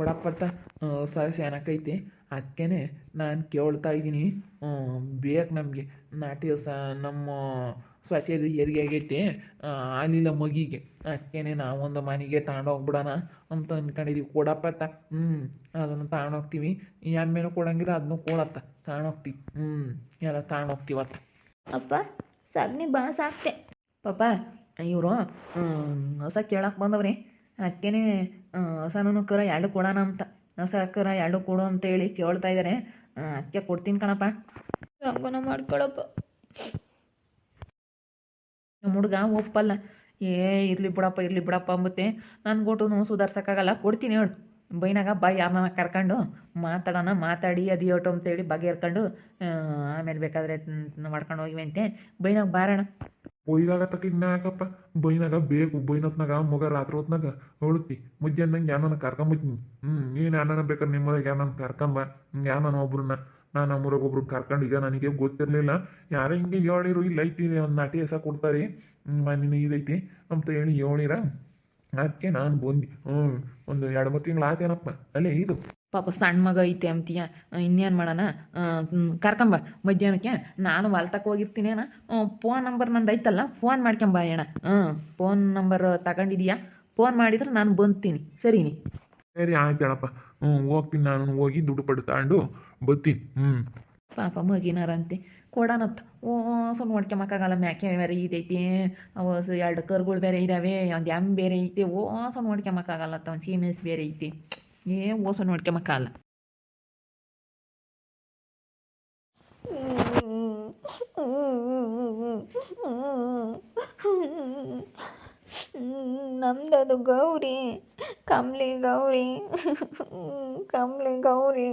ಕೊಡಪ್ಪತ್ತ ಸರಸ ಏನಕ್ಕೈತಿ ಅದಕ್ಕೇ ನಾನು ಕೇಳ್ತಾ ಇದ್ದೀನಿ. ಬೇಕು ನಮಗೆ. ನಾಟಿ ಸ ನಮ್ಮ ಸೊಸೆದು ಹೆರಿಗೆ ಆಗೈತಿ ಅಲ್ಲಿಲ್ಲ ಮಗಿಗೆ. ಅದಕ್ಕೇನೆ ನಾವೊಂದು ಮನೆಗೆ ತಗೊಂಡೋಗ್ಬಿಡೋಣ ಅಂತ ಅಂದ್ಕೊಂಡಿದ್ದೀವಿ ಕೊಡಪ್ಪತ್ತ ಹ್ಞೂ ಅದನ್ನು ತಗೊಂಡೋಗ್ತೀವಿ ಎಮ್ಮೆನೂ ಕೊಡಂಗಿಲ್ಲ ಅದನ್ನು ಕೊಡತ್ತ. ತಗೊಂಡೋಗ್ತೀವಿ ಹ್ಞೂ ಎಲ್ಲ ತಗೊಂಡೋಗ್ತೀವತ್ತ ಅಪ್ಪ ಸಗ್ನಿ ಬಾಸ್ ಆಗ್ತೆ ಪಾಪ ಇವರು ಹೊಸ ಕೇಳಕ್ಕೆ ಬಂದವ್ರಿ. ಅದಕ್ಕೇನೆ ಹೊಸನೂ ಕರ ಎರಡು ಕೊಡೋಣ ಅಂತ. ಹೊಸ ಕರ ಎರಡು ಕೊಡು ಅಂತೇಳಿ ಕೇಳ್ತಾ ಇದ್ದಾರೆ ಅದಕ್ಕೆ ಕೊಡ್ತೀನಿ ಕಣಪ್ಪ. ಹಂಗನ ಮಾಡ್ಕೊಳಪ್ಪ. ನಮ್ಮ ಹುಡುಗ ಒಪ್ಪಲ್ಲ. ಏ ಇರಲಿ ಬಿಡಪ್ಪ ಇರಲಿ ಬಿಡಪ್ಪ ಅಂಬುತ್ತೆ. ನನ್ನ ಕೊಟ್ಟು ಸುಧಾರ್ಸೋಕ್ಕಾಗಲ್ಲ ಕೊಡ್ತೀನಿ ಹೇಳು. ಬೈನಾಗ ಬಾಯಿ ಯಾರನ್ನ ಕರ್ಕೊಂಡು ಮಾತಾಡೋಣ ಮಾತಾಡಿ ಅದು ಯೋಟು ಅಂತೇಳಿ ಬಗೆಹರ್ಕೊಂಡು ಆಮೇಲೆ ಬೇಕಾದರೆ ಮಾಡ್ಕೊಂಡು ಹೋಗಿವೆ ಅಂತೆ. ಬೈನಾಗ ಬಾರಣ. ಬೈದಾಗತ್ತಕ ಇನ್ನ ಯಾಕಪ್ಪ ಬೈನಾಗ ಬೇಕು ಬೈನತ್ನಾಗ ಮಗ ರಾತ್ರಿ ಹೊತ್ನಾಗ. ಹೊಳುತ್ತಿ ಮುಜ್ಜಂದಂಗೆ ಯಾನನ ಕರ್ಕೊಂಬತ್ತೀನಿ. ಹ್ಞೂ ನೀನು ಯಾನನ ಬೇಕಾದ್ರೆ ನಿಮ್ಮದಾಗ ಯಾನನ ಕರ್ಕೊಂಬ. ಯಾನನ ಒಬ್ರನ್ನ, ನಾನು ನಮ್ಮೂರಾಗ ಒಬ್ರು ಕರ್ಕೊಂಡು ಈಗ ನನಗೆ ಗೊತ್ತಿರಲಿಲ್ಲ. ಯಾರೋ ಹಿಂಗೆ ಹೇಳಿರು ಇಲ್ಲ ಐತಿ ಒಂದು ನಾಟಿ ಹೆಸ ಕೊಡ್ತಾರೆ. ಮನೆ ಇದೈತಿ. ಅಂತ ಹೇಳಿ ಹೇಳಿರ ಅದಕ್ಕೆ ನಾನು ಬಂದು ಹ್ಞೂ ಒಂದು ಎರಡು ಮೂರು ತಿಂಗಳು ಆತೇನಪ್ಪ ಅಲ್ಲೇ ಇದು. ಪಾಪ ಸಣ್ಣ ಮಗ ಐತೆ ಅಂತೀಯ. ಇನ್ನೇನು ಮಾಡೋಣ? ಕರ್ಕೊಂಬ ಮಧ್ಯಾಹ್ನಕ್ಕೆ ನಾನು ಹೊಲ್ತಕ್ಕೆ ಹೋಗಿರ್ತೀನೇನ? ಫೋನ್ ನಂಬರ್ ನಂದು ಐತಲ್ಲ ಫೋನ್ ಮಾಡ್ಕೊಂಬ ಅಣ್ಣ ಹ್ಞೂ ಫೋನ್ ನಂಬರ್ ತಗೊಂಡಿದೀಯಾ? ಫೋನ್ ಮಾಡಿದ್ರೆ ನಾನು ಬಂತೀನಿ ಸರಿನಿ? ಸರಿ ಆಯ್ತು ಹೇಳಪ್ಪ. ಹ್ಞೂ ಹೋಗ್ತೀನಿ ನಾನು. ಹೋಗಿ ದುಡ್ಡು ಪಡ್ಕೊಂಡು ತಗೊಂಡು ಬರ್ತೀನಿ ಹ್ಞೂ ಪಾಪ ಮಗಿನಾರಂತೆ. ಕೊಡಾನತ್. ಓ ಸುಮ್ಮನೆ ಹೊಡ್ಕೊಂಬಕ್ಕಾಗಲ್ಲ ಮ್ಯಾಕೆ ಬೇರೆ ಇದೈತಿ. ಅವು ಎರಡು ಕರುಗಳು ಬೇರೆ ಇದ್ದಾವೆ ಒಂದು ಎಂ ಬೇರೆ ಐತೆ. ಓ ಸುಮ್ಮನೆ ಹೊಡ್ಕೊಂಬಕ್ಕಾಗಲ್ಲ ಅಂತ ಒಂದು ಸೀಮೆಸ್ ಬೇರೆ ಐತಿ. ಏ, ಓ ಸುಮ್ಮನೆ ಹೊಡ್ಕೊಂಬಕ್ಕಾಗಲ್ಲ ನಮ್ದದು ಗೌರಿ, ಕಮ್ಲಿ ಗೌರಿ ಕಮ್ಲಿ ಗೌರಿ.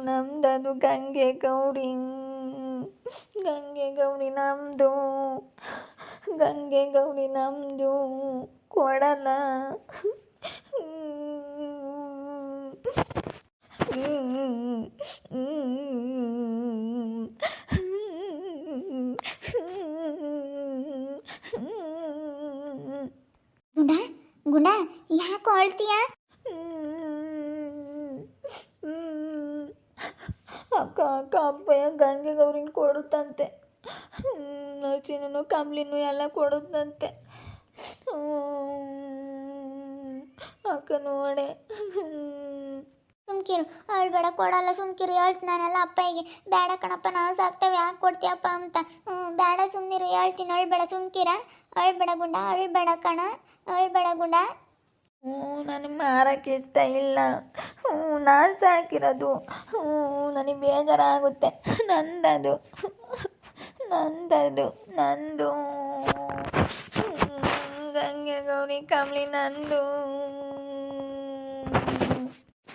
ನಮ್ದದು ಗಂಗೆ ಗೌರಿ. ಗಂಗೆ ಗೌರಿ ನಮ್ಮದು ಗಂಗೆ ಗೌರಿ ನಮ್ಮದು ಕೊಡಲ್ಲ ಗುಂಡ ಗುಂಡ ಯಾಕೆ ಅಳ್ತೀಯ? ಅಕ್ಕ ಅಕ್ಕ, ಅಪ್ಪಯ್ಯ ಗಂಗೆ ಗೌರಿನ ಕೊಡುತ್ತಂತೆ. ನಚಿನೂ ಕಮ್ಲಿನೂ ಎಲ್ಲ ಕೊಡುತ್ತಂತೆ. ಅಕ್ಕ ನೋಡೆ ಸುಮ್ಕಿರು ಬೇಡ ಕೊಡಲ್ಲ ಸುಮ್ಕಿರು ಹೇಳ್ತೀನಲ್ಲ ಅಪ್ಪಯ್ಯಗೆ. ಬೇಡ ಕಣಪ್ಪ, ನಾವು ಸಾಕ್ತೇವೆ, ಯಾಕೆ ಕೊಡ್ತೀಯಪ್ಪ ಅಂತ. ಬೇಡ ಸುಮ್ಮನಿರು ಹೇಳ್ತೀನಿ ಅಳ್ಬೇಡ ಸುಮ್ಕಿರ? ಅಳ್ಬೇಡ ಗುಂಡ ಅಳ್ಬೇಡ ಕಣ ಅಳ್ಬೇಡ ಗುಂಡ. ಹ್ಞೂ, ನನಗೆ ಮಾರಕ್ಕೆ ಇಷ್ಟ ಇಲ್ಲ. ಹ್ಞೂ, ನಾನು ಸಾಕಿರೋದು. ಹ್ಞೂ, ನನಗೆ ಬೇಜಾರಾಗುತ್ತೆ. ನಂದದು. ನಂದದು. ನಂದು. ಗಂಗೆ, ಗೌರಿ, ಕಮಲಿ, ನಂದು.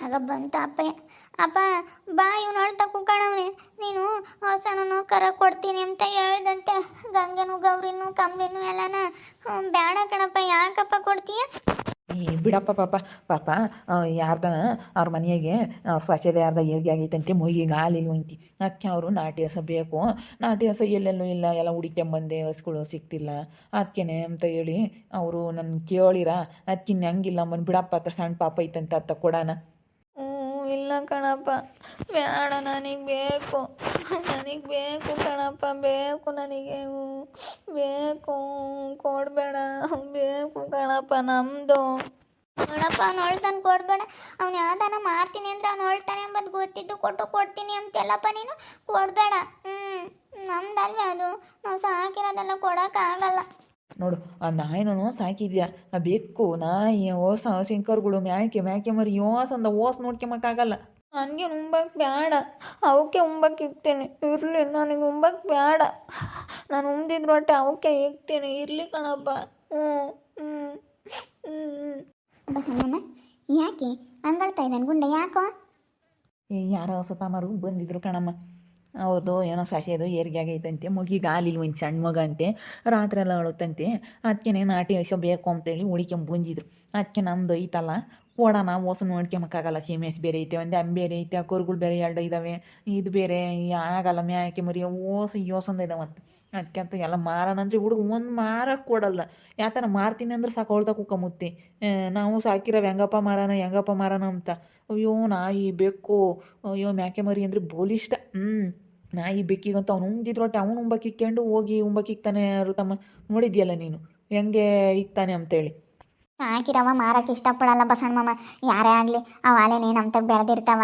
ಆಗ ಬಂತ ಅಪ್ಪ ಅಪ್ಪ, ಬಾ, ಇವ್ನು ಅಳ್ತಾ ಕುಕ್ಕಣವ್ನೆ ನೀನು ಹೊಸನೂ ಕರ ಕೊಡ್ತೀನಿ ಅಂತ ಹೇಳ್ದಂತೆ. ಗಂಗೆನೂ, ಗೌರಿನೂ ಕಂಬಿನೂ ಎಲ್ಲನ. ಬೇಡ ಕಣಪ್ಪ, ಯಾಕಪ್ಪ ಕೊಡ್ತೀಯ? ಬಿಡಪ್ಪ, ಪಾಪ ಪಾಪ ಯಾರ್ದ ಅವ್ರ ಮನೆಯಾಗೆ ಅವ್ರ ಸ್ವಚ್ಛತೆ ಯಾರ್ದ ಏರ್ಗೆ ಆಗೈತಂತೆ ಮೊಯ್ಯಿಗೆ ಹಾಲಿಲ್ವಂತಿ ಅಕ್ಕೆ ಅವರು ನಾಟಿ ಹಸ ಬೇಕು. ನಾಟಿ ಹಸ ಎಲ್ಲೆಲ್ಲೂ ಇಲ್ಲ, ಎಲ್ಲ ಹುಡಿಕೊಂಬಂದೆ ಹಸ್ಗಳು ಸಿಕ್ತಿಲ್ಲ ಅದಕ್ಕೇನೆ ಅಂತ ಹೇಳಿ ಅವರು ನನ್ನ ಕೇಳಿರ? ಅದಕ್ಕಿನ್ನ ಹಂಗಿಲ್ಲ ಮನ್ ಬಿಡಪ್ಪ ಅತ್ತ ಸಣ್ಣ ಪಾಪ ಐತಂತ ಅತ್ತ ಕೊಡಣ ಹ್ಞೂ ಇಲ್ಲ ಕಣಪ್ಪ. ಬೇಡ ನನಗೆ ಬೇಕು. ನನಗೆ ಬೇಕು ಕಣಪ್ಪ ಬೇಕು ನನಗೆ. ಬೇಕು. ಕೊಡಬೇಡ ಬೇಕು ಕಣಪ್ಪ ನಮ್ಮದು ನೋಡಪ್ಪ ಅವ್ನು ಹೊಳ್ತಾನೆ ಕೊಡ್ಬೇಡ. ಅವ್ನು ಯಾವ್ದಾನ ಮಾರ್ತೀನಿ ಅಂದ್ರೆ ಅವ್ನು ಹೇಳ್ತಾನೆ ಎಂಬುದು ಗೊತ್ತಿದ್ದು ಕೊಟ್ಟು ಕೊಡ್ತೀನಿ ಅಂತೆಲ್ಲಪ್ಪ ನೀನು? ಕೊಡಬೇಡ. ಹ್ಞೂ ನಮ್ದಲ್ವೇ ಅದು. ನಾವು ಸಾಕಿರೋದೆಲ್ಲ ಕೊಡೋಕ್ಕಾಗಲ್ಲ ನೋಡು ಆ ನಾಯಿನೂ ಸಾಕಿದ್ಯಾ? ಆ ಬೆಕ್ಕು ನಾಯಿ ಓಸ ಸಿಂಕರ್ಗಳು ಮ್ಯಾಕೆ ಮ್ಯಾಕೆ ಮರಿ ಓಸಂದ ಓಸ್ ನೋಡ್ಕೊಂಬಕ್ಕಾಗಲ್ಲ ನನಗೆ ಉಂಬಕ್ಕೆ ಬೇಡ ಅವಕ್ಕೆ ಉಂಬಕ್ಕೆ ಇಕ್ತೀನಿ. ಇರಲಿ ನನಗೆ ಉಂಬಕ್ಕೆ ಬೇಡ ನಾನು ಉಂಬಿದ್ರು ಹೊಟ್ಟೆ ಅವಕ್ಕೆ ಇಕ್ತೀನಿ. ಇರಲಿ ಕಣಪ್ಪ. ಹ್ಞೂ ಹ್ಞೂ ಹ್ಞೂ ಬಸವಣ್ಣ ಯಾಕೆ ಹಂಗಳ್ತಾ ಇದ್ದಾನೆ ಗುಂಡ? ಯಾಕೋ? ಏ ಯಾರೋ ಸತಾಮಾರು ಬಂದಿದ್ರು ಕಣಮ್ಮ. ಅವ್ರದ್ದು ಏನೋ ಸೊಸೆದು ಏರಿಗೆ ಆಗೈತಂತೆ. ಮಗಿಗೆ ಹಾಲಿಲ್ಲ ಒಂದು ಸಣ್ಣ ಮಗ ಅಂತೆ. ರಾತ್ರಿ ಎಲ್ಲ ಅಳುತ್ತಂತೆ. ಅದಕ್ಕೆ ನಾಟಿ ಹಸ ಬೇಕು ಅಂತೇಳಿ ಉಳಿಕೊಂಬಂದಿದ್ರು ಬಂದಿದ್ರು ಅದಕ್ಕೆ ನಮ್ದು ಐತಲ್ಲ. ಕೊಡೋಣ ಓಸು ನೋಡ್ಕೊಂಬಕ್ಕಾಗಲ್ಲ ಸೀಮೆಸ್ ಬೇರೆ ಐತೆ, ಒಂದು ಅಂಬೆ ಬೇರೆ ಐತೆ ಕರುಗಳು ಬೇರೆ ಎರಡು ಇದ್ದಾವೆ ಇದು ಬೇರೆ ಆಗಲ್ಲ ಮ್ಯಾಕೆ ಮರಿ, ಓಸು ಯೋಸಂದ ಇದಾವಂತ ಅದಕ್ಕೆ ಅಂತ ಎಲ್ಲ ಮಾರೋಣಂದ್ರೆ ಹುಡುಗ ಒಂದು ಮಾರಕ್ಕೆ ಕೊಡಲ್ಲ. ಯಾತನ ಮಾರ್ತೀನಿ ಅಂದ್ರೆ ಸಾಕು ಅವಳ್ದಾಗ ಕುಕ್ಕಮುತ್ತಿ ನಾವು ಸಾಕಿರೋ ಹೆಂಗಪ್ಪ ಮಾರೋಣ ಹೆಂಗಪ್ಪ ಮಾರೋಣ ಅಂತ. ಅಯ್ಯೋ, ನಾಯಿ ಬೆಕ್ಕು. ಅಯ್ಯೋ, ಮ್ಯಾಕೆ ಮರಿ ಅಂದರೆ ಬೋಲಿಷ್ಟ. ಹ್ಞೂ ನಾಯಿ ಬೆಕ್ಕಿಗಂತ ಅವ್ನು ಉಂಜಿದ್ರೊಟ್ಟೆ ಅವನು ಅವ್ನು ಇಕ್ಕೊಂಡು ಹೋಗಿ ಉಂಬಕ್ಕಿಕ್ತಾನೆ ಇಕ್ತಾನೆ ತಮ್ಮ ನೋಡಿದ್ಯಲ್ಲ ನೀನು? ಹೆಂಗೆ ಇಕ್ತಾನೆ ಅಂತೇಳಿ. ಸಾಕಿರವ ಮಾರಕ್ಕೆ ಇಷ್ಟಪಡಲ್ಲ ಬಸಣ್ಣ ಯಾರೇ ಆಗಲಿ, ಅವು ಅಲೆನೇ ನಮ್ಮ ತಗ ಬೆಳೆದಿರ್ತಾವ.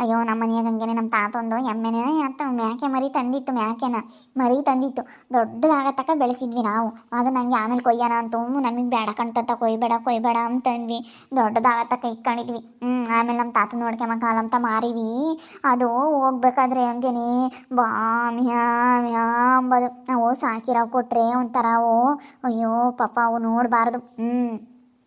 ಅಯ್ಯೋ ನಮ್ಮ ಮನೆಯಾಗ ಹಂಗೇನೆ ನಮ್ಮ ತಾತೊಂದು ಎಮ್ಮೆನೇ ಅಂತ ಮ್ಯಾಕೆ ಮರಿ ತಂದಿತ್ತು, ಮ್ಯಾಕೆನ ಮರಿ ತಂದಿತ್ತು. ದೊಡ್ಡದಾಗತ್ತಕ್ಕ ಬೆಳೆಸಿದ್ವಿ ನಾವು. ಅದು ನಂಗೆ ಆಮೇಲೆ ಕೊಯ್ಯೋಣ ಅಂತ ನಮಗೆ ಬೇಡ ಕಣ್ತತ್ತ ಕೊಯ್ಬೇಡ ಕೊಯ್ಬೇಡ ಅಂತಂದ್ವಿ. ದೊಡ್ಡದಾಗತ್ತಕ್ಕ ಇಟ್ಕೊಂಡಿದ್ವಿ ಹ್ಞೂ ಆಮೇಲೆ ನಮ್ಮ ತಾತ ನೋಡ್ಕೊಂಬ ಅಂತ ಮಾರಿವಿ. ಅದು ಹೋಗ್ಬೇಕಾದ್ರೆ ಹಂಗೇನೆ ಬಾ ಮ್ಯಾ ಅಂಬೋದು ಅವು ಸಾಕಿರೋ ಕೊಟ್ರೆ ಒಂಥರ ಓ ಅಯ್ಯೋ, ಪಾಪ ಅವು ನೋಡಬಾರ್ದು. ಹ್ಞೂ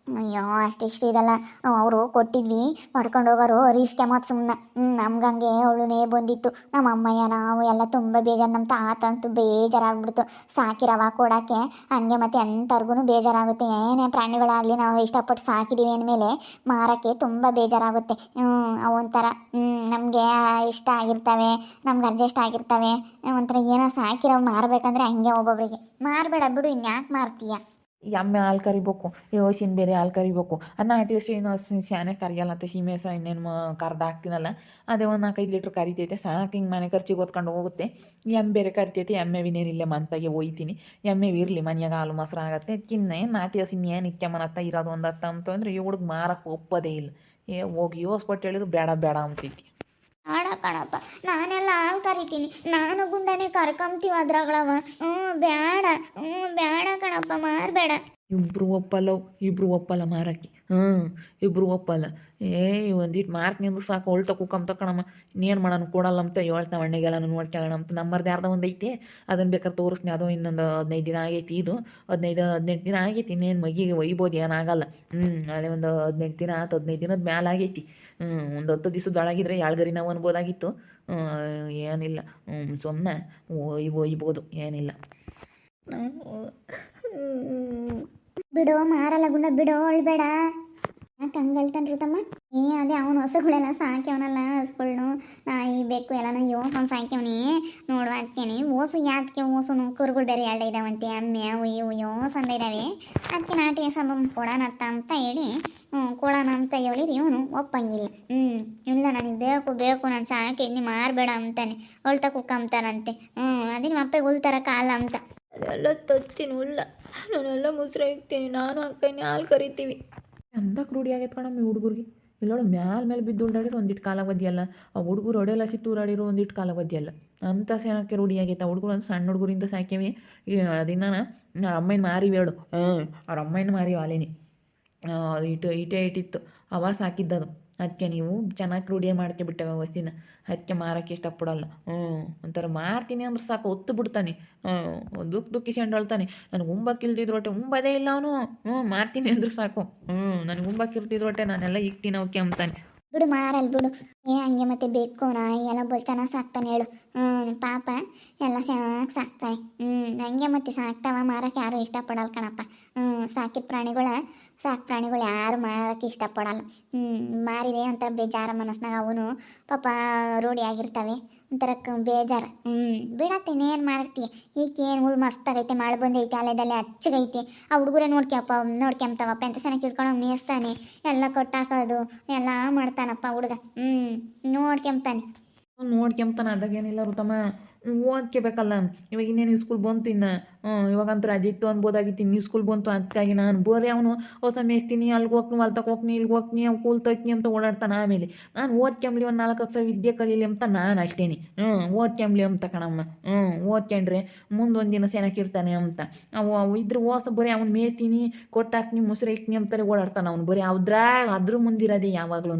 ಅಯ್ಯೋ ಅಷ್ಟಿಷ್ಟು ಇದಲ್ಲ. ಅವರು ಕೊಟ್ಟಿದ್ವಿ, ಮಾಡ್ಕೊಂಡು ಹೋಗೋರು ರೀಸ್ಕೆಮತ್ ಸುಮ್ಮನೆ ಹ್ಞೂ ನಮ್ಗಂಗೆ ಅವಳುನೇ ಬಂದಿತ್ತು. ನಮ್ಮ ಅಮ್ಮಯ್ಯ, ನಾವು ಎಲ್ಲ ತುಂಬ ಬೇಜಾರು. ನಮ್ಮ ತಾತ ಅಂತೂ ಬೇಜಾರಾಗ್ಬಿಡ್ತು. ಸಾಕಿರವ ಕೊಡೋಕ್ಕೆ, ಹಂಗೆ ಮತ್ತೆ ಎಂಥರ್ಗು ಬೇಜಾರಾಗುತ್ತೆ. ಏನೇ ಪ್ರಾಣಿಗಳಾಗಲಿ ನಾವು ಇಷ್ಟಪಟ್ಟು ಸಾಕಿದ್ದೀವಿ ಅಂದಮೇಲೆ ಮಾರೋಕ್ಕೆ ತುಂಬ ಬೇಜಾರಾಗುತ್ತೆ. ಹ್ಞೂ ಅವು ಒಂಥರ ಹ್ಞೂ ನಮಗೆ ಇಷ್ಟ ಆಗಿರ್ತವೆ, ನಮ್ಗೆ ಅಡ್ಜಸ್ಟ್ ಆಗಿರ್ತವೆ. ಒಂಥರ ಏನೋ ಸಾಕಿರೋ ಮಾರಬೇಕಂದ್ರೆ ಹಂಗೆ ಒಬ್ಬೊಬ್ರಿಗೆ. ಮಾರಬೇಡ ಬಿಡು, ಇನ್ಯಾಕೆ ಮಾರ್ತೀಯ? ಎಮ್ಮೆ ಹಾಲು ಕರಿಬೇಕು ಈ ಹಸಿನ ಬೇರೆ ಹಾಲು ಕರಿಬೇಕು ನಾಟಿ ಹಸಿನ ಹಸಿ ಶಾನೆ ಕರಿಯಲ್ಲ ಅಂತ ಸೀಮೆ ಸಹ ಇನ್ನೇನು ಕರ್ದು ಹಾಕ್ತೀನಲ್ಲ ಅದೇ ಒಂದು ನಾಲ್ಕೈದು ಲೀಟ್ರ್ ಕರಿತೈತೆ ಸಾಕು ಹಿಂಗೆ ಮನೆ ಖರ್ಚಿಗೆ ಹೊತ್ಕೊಂಡು ಹೋಗುತ್ತೆ ಎಮ್ಮೆ ಬೇರೆ ಕರಿತೈತೆ ಎಮ್ಮೆ ವಿನೇರಿಲ್ಲೇ ಮಂತಾಗೆ ಒಯ್ತೀನಿ ಎಮ್ಮೆ ಇರಲಿ ಮನೆಯಾಗ ಹಾಲು ಮೊಸರು ಆಗುತ್ತೆ ಕಿನ್ನೆ ನಾಟಿ ಹಸಿನ ಏನು ಹತ್ತ ಇರೋದು ಒಂದು ಹತ್ತ ಅಂತಂದ್ರೆ ಇವ್ಳಿಗೆ ಮಾರಕ್ಕೆ ಒಪ್ಪೋದೇ ಇಲ್ಲ ಏ ಹೋಗಿ ಯೋಸ್ಪಟ್ಟು ಹೇಳಿದ್ರು ಬೇಡ ಬೇಡ ಅಂತೈತಿ ಕಣಪ್ಪ. ನಾನೆಲ್ಲ ಹಾಲು ಕರಿತೀನಿ. ನಾನು ಗುಂಡನೇ ಕರ್ಕೊಂತೀವಿ ಅದ್ರಾಗಳವ ಹ್ಞೂ ಬೇಡ ಹ್ಞೂ ಬೇಡ ಕಣಪ್ಪ, ಮಾರಬೇಡ. ಇಬ್ರು ಒಪ್ಪಲ್ಲ ಇಬ್ರು ಒಪ್ಪಲ್ಲ ಮಾರಕ್ಕೆ. ಹ್ಞೂ ಇಬ್ರು ಒಪ್ಪಲ್ಲ. ಏ ಒಂದಿಟ್ಟು ಮಾರ್ಕ್ ಅಂದ್ರೆ ಸಾಕು ಹೊಳ್ತ ಕುಕ್ಕಂತ ಕಣಮ್ಮ. ಇನ್ನೇನು ಮಾಡೋಣ ಕೊಡಲ್ಲ ಅಂತ ಹೇಳ್ತಾವ ಅಣ್ಣಗೆಲ್ಲ ನೋಡ್ಕೊಳ್ಳೋಣ ಅಂತ. ನಮ್ಮರ್ದು ಯಾರ್ದ ಒಂದು ಐತೆ ಅದನ್ನು ಬೇಕಾದ್ರೆ ತೋರಿಸ್ತೀನಿ. ಅದು ಇನ್ನೊಂದು ಹದಿನೈದು ದಿನ ಆಗೈತಿ ಇದು. ಹದಿನೈದು, ಹದಿನೆಂಟು ದಿನ ಆಗೈತಿ, ಇನ್ನೇನು ಮಗಿಗೆ ಒಯ್ಬೋದು ಏನಾಗಲ್ಲ. ಹ್ಞೂ ಅದೇ ಒಂದು ಹದಿನೆಂಟು ದಿನ ಆತು ಹದಿನೈದು ದಿನದ ಮ್ಯಾಲ ಆಗೈತಿ. ಹ್ಞೂ ಒಂದು ಹತ್ತು ದಿವಸದೊಳಗಿದ್ರೆ ಯಾಳ್ಗರಿ ನಾವು ಅನ್ಬೋದಾಗಿತ್ತು. ಏನಿಲ್ಲ. ಹ್ಞೂ ಸುಮ್ಮನೆ ಒಯ್ ಒಯ್ಬೋದು, ಏನಿಲ್ಲ. ಬಿಡು ಮಾರಲ್ಲ ಗುಂಡ ಬಿಡು ಅಳ್ಬೇಡ ಯಾಕೆ ಹಂಗೆ ಹೇಳ್ತಾನೆ ತಮ್ಮ ಏ, ಅದೇ ಅವನು ಹಸುಗಳೆಲ್ಲ ಸಾಕ್ಯವನಲ್ಲ ಹಸುಗಳ್ನು ನಾಯಿ ಬೇಕು, ಎಲ್ಲನೂ ಯೋಸೊಂದು ಸಾಕ್ಯವನಿ. ನೋಡು ಅದಕ್ಕೇನೆ ಓಸು ಯಾಕೆ ಓಸುನು? ಕುರುಗಳು ಬೇರೆ ಎರಡು ಇದಾವಂತೆ, ಅಮ್ಮೆ ಅವು ಇವು ಯೋಸಂದ ಇದಾವೆ. ಅದಕ್ಕೆ ನಾಟಿ ಸಬ್ ಕೊಡೋಣ ಅಂತ ಅಂತ ಹೇಳಿ ಹ್ಞೂ ಕೊಡೋಣ ಅಂತ ಹೇಳಿರಿ, ಇವನು ಒಪ್ಪಂಗಿಲ್ಲ. ಹ್ಞೂ ಇಲ್ಲ, ನನಗೆ ಬೇಕು ಬೇಕು, ನಾನು ಸಾಕಿ ನೀ ಮಾರಬೇಡ ಅಂತಾನೆ. ಹೊಲ್ತಾ ಕುಕ್ಕಂತಾನಂತೆ ಹ್ಞೂ ಅದೇ ನಿಮ್ಮ ಅಪ್ಪಗೆ ಉಲ್ತಾರ ಕಾಲ ಅಂತ. ಅದೆಲ್ಲ ತತ್ತೀನಿ ಇಲ್ಲ ನಾನೆಲ್ಲ ಮುಸ್ರೆ ನಾನು ಹಾಕ್ತೀನಿ ಹಾಲು ಕರಿತೀವಿ. ಚಂದಕ್ಕೆ ರೂಢಿ ಆಗೈತೆ ಕಣಮ್ಮ ಈ ಹುಡುಗರಿಗೆ. ಇಲ್ಲೋಳು ಮ್ಯಾಲ ಮೇಲೆ ಬಿದ್ದು ಉಳ್ಳಾಡಿರೋ ಒಂದಿಟ್ಟು ಕಾಲ ಬದಿಯಲ್ಲ ಆ ಹುಡುಗರು ಹೊಡೆಯಲ್ಲ ಸಿತ್ತೂರಾಡಿರೋ ಒಂದಿಟ್ಟು ಕಾಲ ಬದಿಯಲ್ಲ ಅಂತ ಸೇನಕ್ಕೆ ರೂಢಿ ಆಗೈತೆ ಆ ಹುಡುಗರು ಒಂದು ಸಣ್ಣ ಹುಡುಗರಿಂದ ಸಾಕ್ಯವಿ ಈ ದಿನ ಅವ್ರ ಅಮ್ಮನ ಮಾರಿ ಹೇಳು. ಅವ್ರ ಅಮ್ಮನ ಮಾರಿ ವಾಲೇನಿ ಇಟ್ಟು ಇಟೇ ಇಟ್ಟಿತ್ತು ಅವ ಸಾಕಿದ್ದದು. ಅದಕ್ಕೆ ನೀವು ಚೆನ್ನಾಗಿ ರೂಢಿ ಮಾಡ್ಕೊಬಿಟ್ಟವೆ ವಸ್ತಿನ. ಅದಕ್ಕೆ ಮಾರಕ್ಕೆ ಇಷ್ಟಪಡಲ್ಲ. ಹ್ಞೂ, ಒಂಥರ ಮಾರ್ತೀನಿ ಅಂದ್ರೆ ಸಾಕು, ಒತ್ತು ಬಿಡ್ತಾನೆ. ಹ್ಞೂ ದುಃಖ ದುಃಖಿಸ್ಕೊಂಡು ಹೇಳ್ತಾನೆ ನನಗೆ ಉಂಬಕ್ಕಿಲ್ದಿದ್ರು ಹೊಟ್ಟೆ ಉಂಬದೇ ಇಲ್ಲ ಅವನು. ಹ್ಞೂ, ಮಾರ್ತೀನಿ ಅಂದ್ರೆ ಸಾಕು. ಹ್ಞೂ, ನನಗೆ ಉಂಬಕ್ಕಿರ್ತಿದ್ರು ಹೊಟ್ಟೆ ನಾನೆಲ್ಲ ಇಕ್ತೀನಿ ಅವಕ್ಕೆ ಅಂತಾನೆ ಬಿಡು ಮಾರಲ್ ಬಿಡು. ಏ, ಹಂಗೆ ಮತ್ತೆ ಬೇಕು ನಾಯಿ. ಎಲ್ಲ ಚೆನ್ನಾಗಿ ಸಾಕ್ತಾನೆ ಹೇಳು. ಹ್ಞೂ ಪಾಪ. ಎಲ್ಲ ಚೆನ್ನಾಗಿ ಸಾಕ್ತಾನೆ ಹ್ಞೂ ಹಂಗೆ ಮತ್ತೆ ಸಾಕ್ತಾವ. ಮಾರಕ್ಕೆ ಯಾರು ಇಷ್ಟಪಡಲ್ಲ ಕಣಪ್ಪ. ಹ್ಞೂ ಸಾಕಿದ ಪ್ರಾಣಿಗಳ, ಸಾಕು ಪ್ರಾಣಿಗಳು ಯಾರು ಮಾರಕ್ಕೆ ಇಷ್ಟಪಡಲ್ಲ. ಹ್ಞೂ ಮಾರಿದೆ ಅಂತ ಬೇಜಾರ ಮನಸ್ನಾಗ ಅವನು. ಪಾಪ ರೂಢಿ ಆಗಿರ್ತವೆ ಒಂಥರ ಬೇಜಾರ. ಹ್ಞೂ ಬಿಡತ್ತೆ ಏನು ಮಾಡ್ತೀಯ ಈಕೆ ಏನು ಹುಲ್ ಮಸ್ತಾಗೈತೆ, ಮಳೆ ಬಂದೈತೆ ಅಲೆದಲ್ಲೇ ಹಚ್ಚಗೈತೆ. ಆ ಹುಡುಗರೇ ನೋಡ್ಕ್ಯಪ್ಪ ನೋಡ್ಕ್ಯಂತವಪ್ಪ ಅಂತ ಸನಕ್ಕೆ ಹಿಡ್ಕೊಂಡು ಮೇಯಿಸ್ತಾನೆ. ಎಲ್ಲ ಕೊಟ್ಟಾಕೋದು, ಎಲ್ಲ ಮಾಡ್ತಾನಪ್ಪ ಹುಡುಗ. ಹ್ಞೂ ನೋಡ್ಕೊಂತಾನೆ ನೋಡ್ಕ್ಯಂತಾನೆ ಅದಾಗೇನಿಲ್ಲ ಓದ್ಕೋಬೇಕಲ್ಲ. ಇವಾಗ ಇನ್ನೇನು ಸ್ಕೂಲ್ ಬಂತು ಇನ್ನು? ಹ್ಞೂ ಇವಾಗಂತೂ ರಜೆ ಇತ್ತು ಅನ್ಬೋದಾಗಿತ್ತು, ಇನ್ನು ಸ್ಕೂಲ್ ಬಂತು ಅದಕ್ಕಾಗಿ ನಾನು ಬೋರೆ ಅವನು ಹೊಸ ಮೇಯ್ತೀನಿ ಅಲ್ಲಿಗೆ ಹೋಗ್ತೀನಿ ಅಲ್ತಕ್ಕೆ ಹೋಗ್ತೀನಿ ಇಲ್ಲಿಗೆ ಹೋಗ್ತೀನಿ ಅವ್ನು ಕೂಲ್ ತಗ್ತೀನಿ ಅಂತ ಓಡಾಡ್ತಾನೆ ಆಮೇಲೆ. ನಾನು ಓದ್ಕೊಂಬ್ಲಿ ಒಂದು ನಾಲ್ಕು ಅಕ್ಷರ ವಿದ್ಯೆ ಕಲೀಲಿ ಅಂತ ನಾನು ಅಷ್ಟೇನಿ. ಹ್ಞೂ ಓದ್ಕೊಂಬ್ಲಿ ಅಂತ ಕಣಮ್ಮ. ಹ್ಞೂ ಓದ್ಕೊಂಡ್ರೆ ಮುಂದೊಂದು ದಿನ ಸೇನಕ್ಕಿರ್ತಾನೆ ಅಂತ. ಅವು ಇದ್ರೆ ಓಸ ಬರೀ ಅವ್ನು ಮೇಯ್ತೀನಿ ಕೊಟ್ಟಾಕ್ನಿ, ಮೊಸರು ಇಕ್ನಿ ಅಂತಾರೆ ಓಡಾಡ್ತಾನೆ ಅವ್ನು. ಬರೀ ಅದ್ರಾಗ, ಅದ್ರ ಮುಂದಿರೋದೇ ಯಾವಾಗ್ಲೂ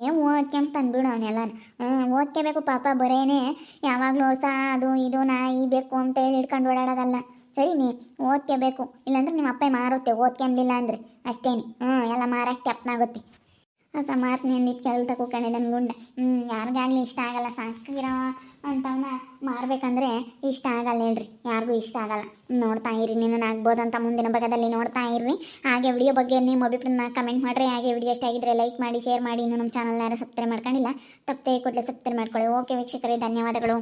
ಏ ಓದ್ಕೊಂತ ಬಿಡು ಅವನೆಲ್ಲ ಹ್ಞೂ ಓದ್ಕೋಬೇಕು ಪಾಪ ಬರೇನೆ. ಯಾವಾಗಲೂ ಹೊಸ ಅದು, ಇದು, ನಾಯಿ ಬೇಕು ಅಂತ ಹೇಳಿ ಹಿಡ್ಕೊಂಡು ಓಡಾಡೋದಲ್ಲ. ಸರಿ ನೀ, ಓದ್ಕೋಬೇಕು. ಇಲ್ಲಾಂದ್ರೆ ನಿಮ್ಮ ಅಪ್ಪ ಮಾರುತ್ತೆ ಓದ್ಕೊಂಬಿಲ್ಲ ಅಂದರೆ. ಅಷ್ಟೇನೆ. ಹ್ಞೂ ಎಲ್ಲ ಮಾರಕ್ಕೆ ತೆಪ್ಪನಾಗುತ್ತೆ ಹೊಸ ಮಾತು ಕೆಲ ಕೇಳ್ತಾ ಕೂಕಣೆ ನನ್ನ ಹ್ಞೂ ಯಾರಿಗಾಗಲಿ ಇಷ್ಟ ಆಗಲ್ಲ ಸಾಕಿರೋ ಅಂತವನ್ನ ಮಾರ್ಬೇಕಂದ್ರೆ ಇಷ್ಟ ಆಗಲ್ಲ ಹೇಳ್ರಿ. ಯಾರಿಗೂ ಇಷ್ಟ ಆಗಲ್ಲ. ನೋಡ್ತಾ ಇರಿ, ನೀನು ಆಗ್ಬೋದಂತ ಮುಂದಿನ ಭಾಗದಲ್ಲಿ ನೋಡ್ತಾ ಇರ್ರಿ. ಹಾಗೆ ವಿಡಿಯೋ ಬಗ್ಗೆ ನಿಮ್ಮ ಅಭಿಪ್ರಾಯನ ಕಮೆಂಟ್ ಮಾಡಿರಿ. ಹಾಗೆ ವಿಡಿಯೋ ಇಷ್ಟ ಆಗಿದ್ರೆ ಲೈಕ್ ಮಾಡಿ ಶೇರ್ ಮಾಡಿ. ಇನ್ನು ನಮ್ಮ ಚಾನಲ್ನ ಯಾರು ಸಬ್ಸ್ಕ್ರೈಬ್ ಮಾಡ್ಕೊಂಡಿಲ್ಲ, ತಪ್ಪದೆ ಕೊಟ್ಟರೆ ಸಬ್ಸ್ಕ್ರೈಬ್ ಮಾಡ್ಕೊಳ್ಳಿ. ಓಕೆ ವೀಕ್ಷಕರೇ, ಧನ್ಯವಾದಗಳು.